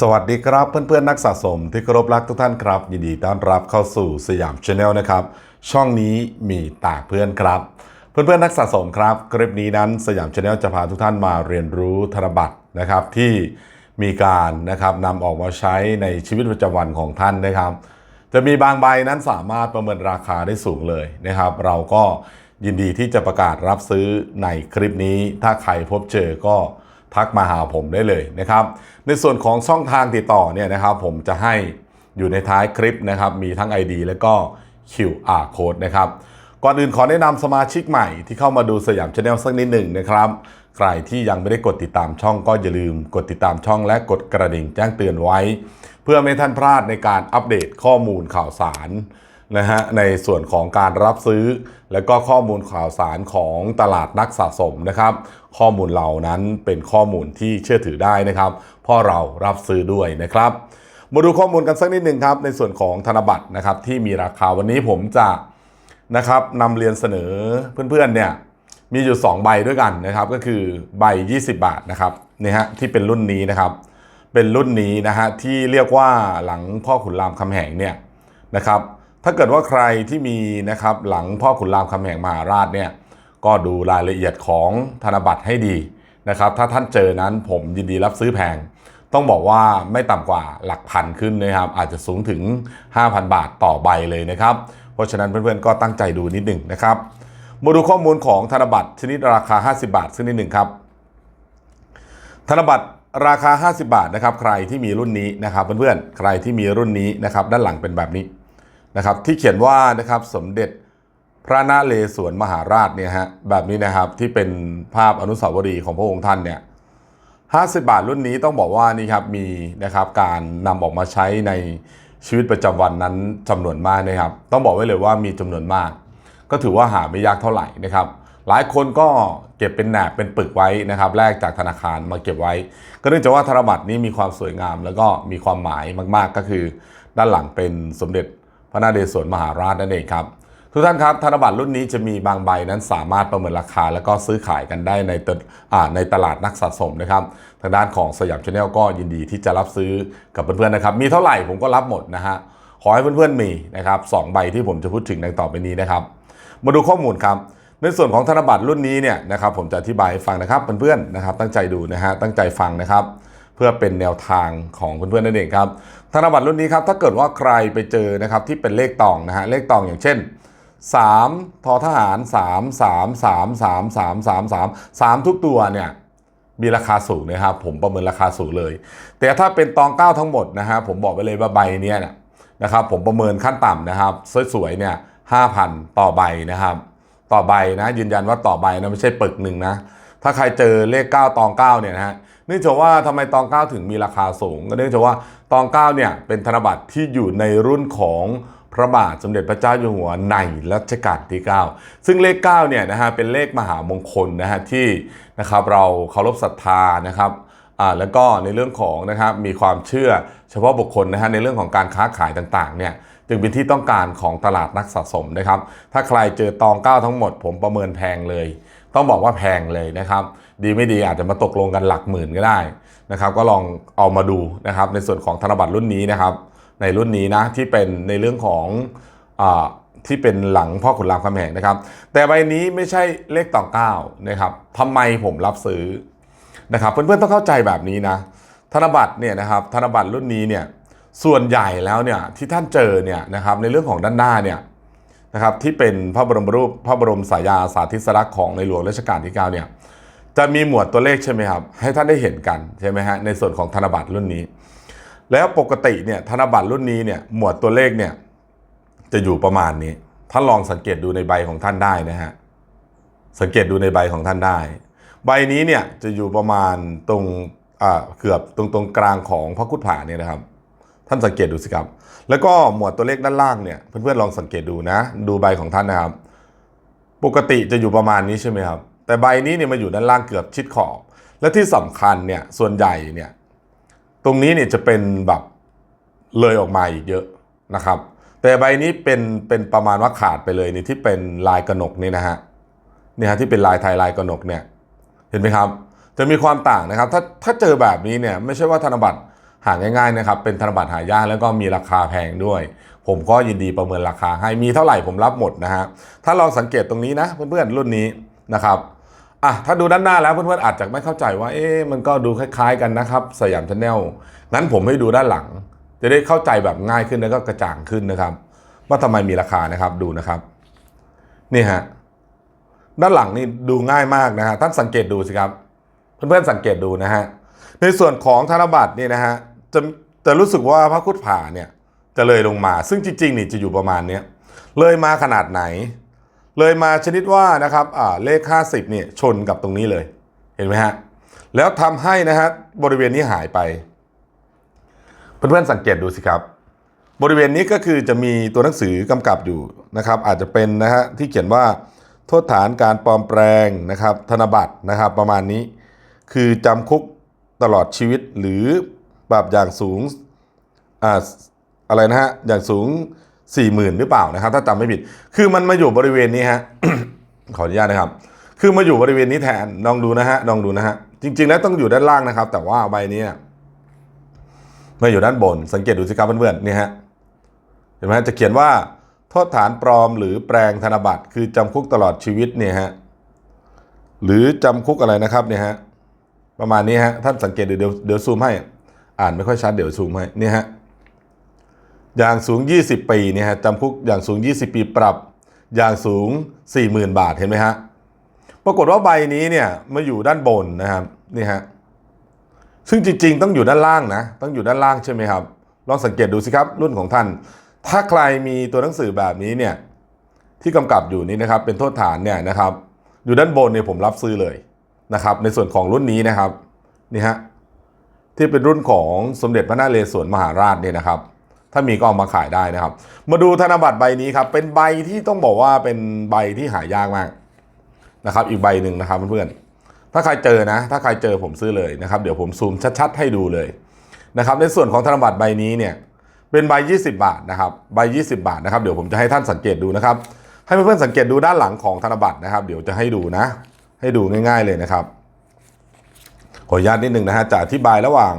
สวัสดีครับเพื่อนๆนักสะสมที่เคารพรักทุกท่านครับ ยินดีต้อนรับเข้าสู่สยามชาแนลนะครับ ช่องนี้มีตาเพื่อนครับ เพื่อนๆนักสะสมครับ คลิปนี้นั้นสยามชาแนลจะพาทุกท่านมาเรียนรู้ธนบัตรนะครับที่มีการนะครับนำออกมาใช้ในชีวิตประจำวันของท่านนะครับ จะมีบางใบนั้นสามารถประเมินราคาได้สูงเลยนะครับ เราก็ยินดีที่จะประกาศรับซื้อในคลิปนี้ ถ้าใครพบเจอก็ ทักมาหาผมได้เลยนะครับ ในส่วนของช่องทางติดต่อเนี่ยนะครับผมจะให้อยู่ในท้ายคลิปนะครับ มีทั้ง ID และก็ QR code นะครับ ก่อนอื่นขอแนะนำสมาชิกใหม่ที่เข้ามาดูสยามชาแนลสักนิดหนึ่งนะครับ ใครที่ยังไม่ได้กดติดตามช่องก็อย่าลืมกดติดตามช่องและกดกระดิ่งแจ้งเตือนไว้ เพื่อไม่ท่านพลาดในการอัปเดตข้อมูลข่าวสาร นะฮะในส่วนของการรับซื้อ และก็ข้อมูลข่าวสารของตลาดนักสะสมนะครับ ข้อมูลเหล่านั้นเป็นข้อมูลที่เชื่อถือได้นะครับเพราะเรารับซื้อด้วยนะครับ มาดูข้อมูลกันสักนิดหนึ่งครับ ในส่วนของธนบัตรนะครับที่มีราคาวันนี้ผมจะนะครับนำเรียนเสนอเพื่อนๆเนี่ยมีอยู่ 2 ใบด้วยกันนะครับ ก็คือใบ 20 บาทนะครับนี่ฮะที่เป็นรุ่นนี้นะครับ เป็นรุ่นนี้นะฮะที่เรียกว่าหลังพ่อขุนรามคำแหงเนี่ยนะครับ ถ้าเกิดว่าใครที่มีนะครับหลังพ่อขุนรามคำแหงมหาราชเนี่ยก็ดูรายละเอียดของธนบัตรให้ดีนะครับ ถ้าท่านเจอนั้นผมยินดีรับซื้อแพง ต้องบอกว่าไม่ต่ำกว่าหลักพันขึ้นนะครับ อาจจะสูงถึง 5,000 บาทต่อใบเลยนะครับ เพราะฉะนั้นเพื่อนๆก็ตั้งใจดูนิดหนึ่งนะครับมาดูข้อมูลของธนบัตรชนิดราคา 50 บาทซึ่งนิดหนึ่งครับ ธนบัตรราคา 50 บาทนะครับ ใครที่มีรุ่นนี้นะครับเพื่อนๆใครที่มีรุ่นนี้นะครับ ด้านหลังเป็นแบบนี้ นะครับที่เขียนว่านะครับสมเด็จพระนาเลศวรมหาราชเนี่ยฮะแบบนี้นะครับที่เป็นภาพอนุสาวรีย์ของพระองค์ท่านเนี่ย50 บาทรุ่นนี้ต้องบอกว่านี่ครับมีนะครับการนำออกมาใช้ในชีวิตประจำวันนั้นจำนวนมากนะครับ ต้องบอกไว้เลยว่ามีจำนวนมาก ก็ถือว่าหาไม่ยากเท่าไหร่นะครับ หลายคนก็เก็บเป็นแหนบเป็นปึกไว้นะครับ แลกจากธนาคารมาเก็บไว้ ก็เนื่องจากว่าธนบัตรนี้มีความสวยงาม แล้วก็มีความหมายมาก ๆ ก็คือ ด้านหลังเป็นสมเด็จ พระนาเรศวรมหาราชนั่นเองครับทุกท่านครับธนบัตรรุ่นนี้จะมีบางใบนั้นสามารถประเมินราคา แล้วก็ซื้อขายกันได้ในตในตลาดนักสะสมนะครับทางด้านของสยามชาแนลก็ยินดีที่จะรับซื้อกับเพื่อนๆนะครับมีเท่าไหร่ผมก็รับหมดนะฮะขอให้เพื่อนๆมีนะครับสองใบที่ผมจะพูดถึงในต่อไปนี้นะครับ มาดูข้อมูลครับในส่วนของธนบัตรรุ่นนี้เนี่ยนะครับผมจะอธิบายให้ฟังนะครับเพื่อนๆนะครับตั้งใจดูนะฮะตั้งใจฟังนะครับ เพื่อเป็นแนวทางของเพื่อนๆนั่นเองครับธนบัตรรุ่นนี้ครับถ้าเกิดว่าใครไปเจอนะครับที่เป็นเลขตองนะฮะเลขตองอย่างเช่น3ทอทหาร3 3 3 3 3 3 3 3 ทุกตัวเนี่ยมีราคาสูงนะครับผมประเมินราคาสูงเลย แต่ถ้าเป็นตอง9ทั้งหมดนะฮะผมบอกไปเลยว่าใบเนี้ยนะนะครับผมประเมินขั้นต่ำนะครับสวยๆเนี่ย5,000ต่อใบนะครับ ต่อใบนะยืนยันว่าต่อใบนะไม่ใช่ปึกหนึ่งนะ ถ้าใครเจอเลข 9 ตอง 9 เนี่ยนะฮะเนื่องจากว่าทำไมตอง 9 ถึงมีราคาสูง ก็เนื่องจากว่าตอง 9 เนี่ยเป็นธนบัตรที่อยู่ในรุ่นของพระบาทสมเด็จพระเจ้าอยู่หัวในรัชกาลที่ 9 ซึ่งเลข 9 เนี่ยนะฮะเป็นเลขมหามงคลนะฮะที่นะครับเราเคารพศรัทธานะครับอ่าแล้วก็ในเรื่องของนะครับมีความเชื่อเฉพาะบุคคลนะฮะในเรื่องของการค้าขายต่างๆ เนี่ยจึงเป็นที่ต้องการของตลาดนักสะสมนะครับ ถ้าใครเจอตอง 9 ทั้งหมด ผมประเมินแพงเลย ต้องบอกว่าแพงเลยนะครับ ดีไม่ดีอาจจะมาตกลงกันหลักหมื่นก็ได้นะครับ ก็ลองเอามาดูนะครับ ในส่วนของธนบัตรรุ่นนี้นะครับ ในรุ่นนี้นะที่เป็นในเรื่องของอที่เป็นหลังพ่อขุนรามคำแหงนะครับ แต่ใบนี้ไม่ใช่เลขต่อเก้านะครับทำไมผมรับซื้อนะครับ เพื่อนๆต้องเข้าใจแบบนี้นะธนบัตรเนี่ยนะครับธนบัตรรุ่นนี้เนี่ยส่วนใหญ่แล้วเนี่ยที่ท่านเจอเนี่ยนะครับในเรื่องของด้านหน้าเนี่ย นะครับที่เป็นพระบรมรูปพระบรมสายาสาธิสลักษณ์ของในหลวงรัชกาลที่9เนี่ยจะมีหมวดตัวเลขใช่ไหมครับ ให้ท่านได้เห็นกันใช่ไหมฮะในส่วนของธนบัตรรุ่นนี้ แล้วปกติเนี่ยธนบัตรรุ่นนี้เนี่ยหมวดตัวเลขเนี่ยจะอยู่ประมาณนี้ ท่านลองสังเกตดูในใบของท่านได้นะฮะสังเกตดูในใบของท่านได้ ใบนี้เนี่ยจะอยู่ประมาณตรงอ่าเกือบตรงตรงกลางของพระคุดผาเนี่ยนะครับ ท่านสังเกตดูสิครับ แล้วก็หมวดตัวเลขด้านล่างเนี่ยเพื่อนๆลองสังเกตดูนะ ดูใบของท่านนะครับ ปกติจะอยู่ประมาณนี้ใช่ไหมครับ แต่ใบนี้เนี่ยมาอยู่ด้านล่างเกือบชิดขอบ และที่สำคัญเนี่ยส่วนใหญ่เนี่ยตรงนี้เนี่ยจะเป็นแบบเลยออกมาอีกเยอะนะครับ แต่ใบนี้เป็นเป็นประมาณว่าขาดไปเลยนี่ที่เป็นลายกระหนกนี่นะฮะเนี่ยฮะที่เป็นลายไทยลายกระหนกเนี่ยเห็นไหมครับ จะมีความต่างนะครับ ถ้าถ้าเจอแบบนี้เนี่ยไม่ใช่ว่าธนบัตร หาง่ายๆนะครับเป็นธนบัตรหายากแล้วก็มีราคาแพงด้วย ผมก็ยินดีประเมินราคาให้มีเท่าไหร่ผมรับหมดนะฮะถ้าลองสังเกตตรงนี้นะเพื่อนๆรุ่นนี้นะครับอะถ้าดูด้านหน้าแล้วเพื่อนๆอาจจะไม่เข้าใจว่าเอ๊ะมันก็ดูคล้ายๆกันนะครับสยามชาแนลงั้นผมให้ดูด้านหลัง จะได้เข้าใจแบบง่ายขึ้นแล้วก็กระจ่างขึ้นนะครับ ว่าทำไมมีราคานะครับดูนะครับนี่ฮะด้านหลังนี่ดูง่ายมากนะฮะท่านสังเกตดูสิครับ เพื่อนๆสังเกตดูนะฮะในส่วนของธนบัตรนี่นะฮะ จะจะรู้สึกว่าพระคุดผ่าเนี่ยจะเลยลงมา ซึ่งจริงๆนี่จะอยู่ประมาณเนี้ยเลยมาขนาดไหน เลยมาชนิดว่านะครับอ่าเลข 50เนี่ยชนกับตรงนี้เลยเห็นไหมฮะแล้วทำให้นะฮะบริเวณนี้หายไป เพื่อนๆสังเกตดูสิครับ บริเวณนี้ก็คือจะมีตัวหนังสือกำกับอยู่นะครับ อาจจะเป็นนะฮะที่เขียนว่าโทษฐานการปลอมแปลงนะครับ ธนบัตรนะครับประมาณนี้ คือจำคุกตลอดชีวิตหรือ ปรับอย่างสูงอ่าอะไรนะฮะอย่างสูง4 0,000หรือเปล่านะครับ ถ้าจำไม่ผิด คือมันมาอยู่บริเวณนี้ฮะขออนุญาตนะครับ คือมาอยู่บริเวณนี้แทนลองดูนะฮะลองดูนะฮะจริง ๆ แล้วต้องอยู่ด้านล่างนะครับ แต่ว่าใบนี้มาอยู่ด้านบน สังเกตดูสิครับเพื่อนๆนี่ฮะเห็นไหมจะเขียนว่าโทษฐานปลอมหรือแปลงธนบัตร คือจำคุกตลอดชีวิตเนี่ยฮะหรือจำคุกอะไรนะครับเนี่ยฮะประมาณนี้ฮะท่านสังเกตดูเดี๋ยวเดี๋ยวซูมให้ อ่านไม่ค่อยชัดเดี๋ยวซูมให้นี่ฮะอย่างสูง 20 ปีเนี่ยฮะจำคุกอย่างสูง 20 ปีปรับอย่างสูง 40,000 บาทเห็นไหมฮะปรากฏว่าใบนี้เนี่ยมาอยู่ด้านบนนะครับนี่ฮะซึ่งจริง ๆ ต้องอยู่ด้านล่างนะ ต้องอยู่ด้านล่างใช่ไหมครับลองสังเกตดูสิครับรุ่นของท่าน ถ้าใครมีตัวหนังสือแบบนี้เนี่ยที่กำกับอยู่นี้นะครับเป็นโทษฐานเนี่ยนะครับ อยู่ด้านบนเนี่ยผมรับซื้อเลยนะครับ ในส่วนของรุ่นนี้นะครับนี่ฮะ ที่เป็นรุ่นของสมเด็จพระนเรศวรมหาราชเนี่ยนะครับ ถ้ามีก็เอามาขายได้นะครับ มาดูธนบัตรใบนี้ครับ เป็นใบที่ต้องบอกว่าเป็นใบที่หายากมากนะครับ อีกใบหนึ่งนะครับเพื่อนๆถ้าใครเจอนะ ถ้าใครเจอผมซื้อเลยนะครับ เดี๋ยวผมซูมชัดๆ ให้ดูเลยนะครับ ในส่วนของธนบัตรใบนี้เนี่ยเป็นใบ 20 บาทนะครับ ใบ 20 บาทนะครับ เดี๋ยวผมจะให้ท่านสังเกตดูนะครับ ให้เพื่อนๆสังเกตดูด้านหลังของธนบัตรนะครับ เดี๋ยวจะให้ดูนะ ให้ดูง่าย ๆเลยนะครับ ออนุญาตนิดหนึ่งนะฮะจะอธิบายระหว่าง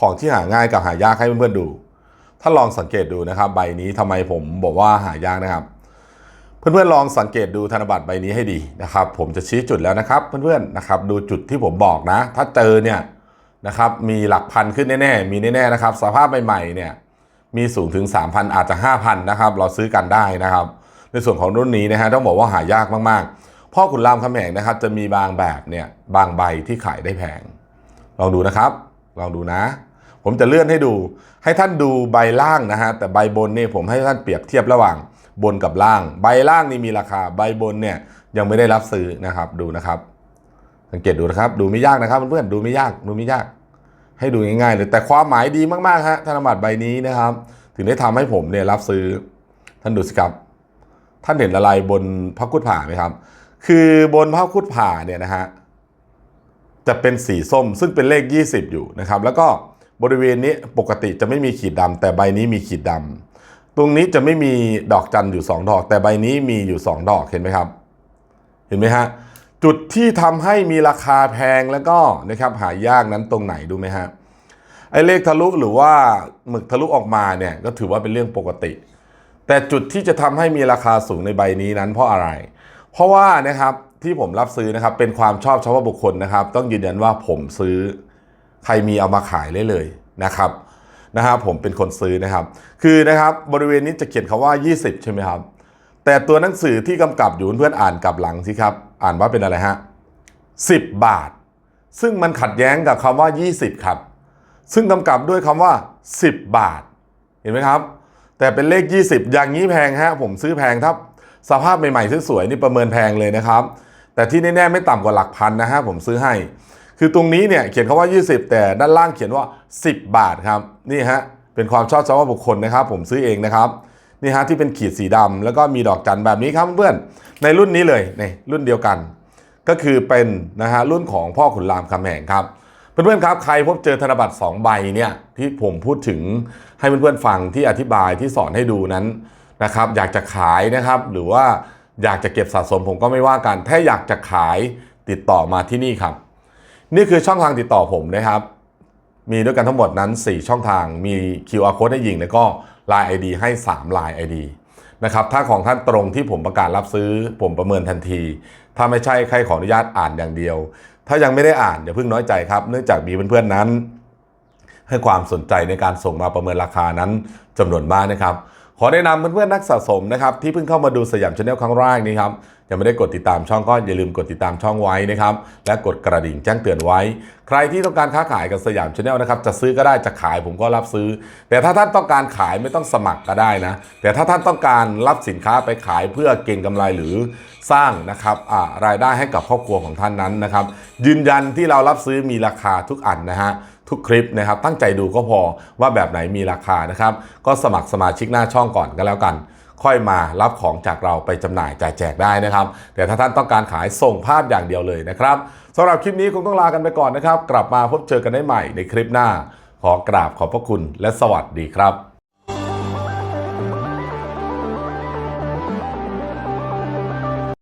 ของที่หาง่ายกับหายากให้เพื่อนๆดู ถ้าลองสังเกตดูนะครับ ใบนี้ทำไมผมบอกว่าหายากนะครับ เพื่อนๆลองสังเกตดูธนบัตรใบนี้ให้ดีนะครับ ผมจะชี้จุดแล้วนะครับ เพื่อนๆนะครับ ดูจุดที่ผมบอกนะ ถ้าเจอเนี่ยนะครับมีหลักพันขึ้นแน่ๆ มีแน่ๆนะครับ สภาพใหม่ๆเนี่ยมีสูงถึง 3,000 อาจจะ 5,000 นะครับ เราซื้อกันได้นะครับ ในส่วนของรุ่นนี้นะฮะต้องบอกว่าหายากมากๆพ่อขุนรามคำแหงนะครับ จะมีบางแบบเนี่ยบางใบที่ขายได้แพง ลองดูนะครับ ลองดูนะ ผมจะเลื่อนให้ดู ให้ท่านดูใบล่างนะฮะ แต่ใบบนนี่ผมให้ท่านเปรียบเทียบระหว่างบนกับล่าง ใบล่างนี่มีราคา ใบบนเนี่ยยังไม่ได้รับซื้อนะครับ ดูนะครับ สังเกตดูนะครับ ดูไม่ยากนะครับเพื่อนๆ ดูไม่ยาก ดูไม่ยาก ให้ดูง่ายๆเลย แต่ความหมายดีมากๆฮะ ธนบัตรใบนี้นะครับ ถึงได้ทำให้ผมเนี่ยรับซื้อ ท่านดูสิครับ ท่านเห็นอะไรบนพระคุดผ่าไหมครับ คือบนพระคุดผ่าเนี่ยนะฮะ จะเป็นสีส้ม ซึ่งเป็นเลข 20 อยู่นะครับแล้วก็บริเวณนี้ปกติจะไม่มีขีดดำแต่ใบนี้มีขีดดำตรงนี้จะไม่มีดอกจันอยู่ 2 ดอก แต่ใบนี้มีอยู่ 2 ดอกเห็นไหมครับ เห็นไหมฮะจุดที่ทำให้มีราคาแพงแล้วก็นะครับหายากนั้นตรงไหนดูไหมฮะไอ้เลขทะลุหรือว่าหมึกทะลุออกมาเนี่ยก็ถือว่าเป็นเรื่องปกติ แต่จุดที่จะทำให้มีราคาสูงในใบนี้นั้นเพราะอะไร เพราะว่านะครับ ที่ผมรับซื้อนะครับ เป็นความชอบเฉพาะบุคคลนะครับ ต้องยืนยันว่าผมซื้อใครมีเอามาขายได้เลยนะครับนะครับผมเป็นคนซื้อนะครับ คือนะครับบริเวณนี้จะเขียนคาว่า 20 ใช่ไหมครับ แต่ตัวหนังสือที่กำกับอยู่เพื่อนอ่านกลับหลังสิครับ อ่านว่าเป็นอะไรฮะ10 บาท ซึ่งมันขัดแย้งกับคำว่า 20 ครับ ซึ่งกำกับด้วยคำว่า 10 บาท เห็นไหมครับ แต่เป็นเลข 20 อย่างนี้แพงฮะผมซื้อแพงครับ สภาพใหม่ๆสวยๆนี่ประเมินแพงเลยนะครับ แต่ที่แน่ๆไม่ต่ำกว่าหลักพันนะฮะผมซื้อให้ คือตรงนี้เนี่ยเขียนคาว่า 20 แต่ด้านล่างเขียนว่า 10 บาทครับนี่ฮะเป็นความชอบเฉพาะบุคคลนะครับ ผมซื้อเองนะครับนี่ฮะที่เป็นขีดสีดำแล้วก็มีดอกจันแบบนี้ครับเพื่อนในรุ่นนี้เลยในรุ่นเดียวกัน ก็คือเป็นนะฮะรุ่นของพ่อขุนรามคำแหงครับเพื่อนๆครับใครพบเจอธนบัตร2ใบเนี่ยที่ผมพูดถึงให้เพื่อนๆฟังที่อธิบายที่สอนให้ดูนั้นนะครับอยากจะขายนะครับหรือว่า อยากจะเก็บสะสมผมก็ไม่ว่ากัน ถ้าอยากจะขายติดต่อมาที่นี่ครับ นี่คือช่องทางติดต่อผมนะครับ มีด้วยกันทั้งหมดนั้น 4 ช่องทาง มี QR code ให้ยิง แล้วก็ Line ID ให้ 3 Line ID นะครับ ถ้าของท่านตรงที่ผมประกาศรับซื้อ ผมประเมินทันที ถ้าไม่ใช่ใครขออนุญาตอ่านอย่างเดียว ถ้ายังไม่ได้อ่านอย่าเพิ่งน้อยใจครับ เนื่องจากมีเพื่อนๆนั้น ให้ความสนใจในการส่งมาประเมินราคานั้นจำนวนมากนะครับ ขอแนะนำเพื่อนๆนักสะสมนะครับที่เพิ่งเข้ามาดูสยามชาแนลครั้งแรกนี้ครับยังไม่ได้กดติดตามช่องก็อย่าลืมกดติดตามช่องไว้นะครับและกดกระดิ่งแจ้งเตือนไว้ ใครที่ต้องการค้าขายกับสยามชาแนลนะครับจะซื้อก็ได้จะขายผมก็รับซื้อ แต่ถ้าท่านต้องการขายไม่ต้องสมัครก็ได้นะ แต่ถ้าท่านต้องการรับสินค้าไปขายเพื่อเก็งกำไรหรือสร้างนะครับรายได้ให้กับครอบครัวของท่านนั้นนะครับยืนยันที่เรารับซื้อมีราคาทุกอันนะฮะ ทุกคลิปนะครับ ตั้งใจดูก็พอว่าแบบไหนมีราคานะครับ ก็สมัครสมาชิกหน้าช่องก่อนก็แล้วกัน ค่อยมารับของจากเราไปจำหน่ายจ่ายแจกได้นะครับ แต่ถ้าท่านต้องการขายส่งภาพอย่างเดียวเลยนะครับสำหรับคลิปนี้คงต้องลากันไปก่อนนะครับ กลับมาพบเจอกันได้ใหม่ในคลิปหน้า ขอกราบขอบพระคุณและสวัสดีครับ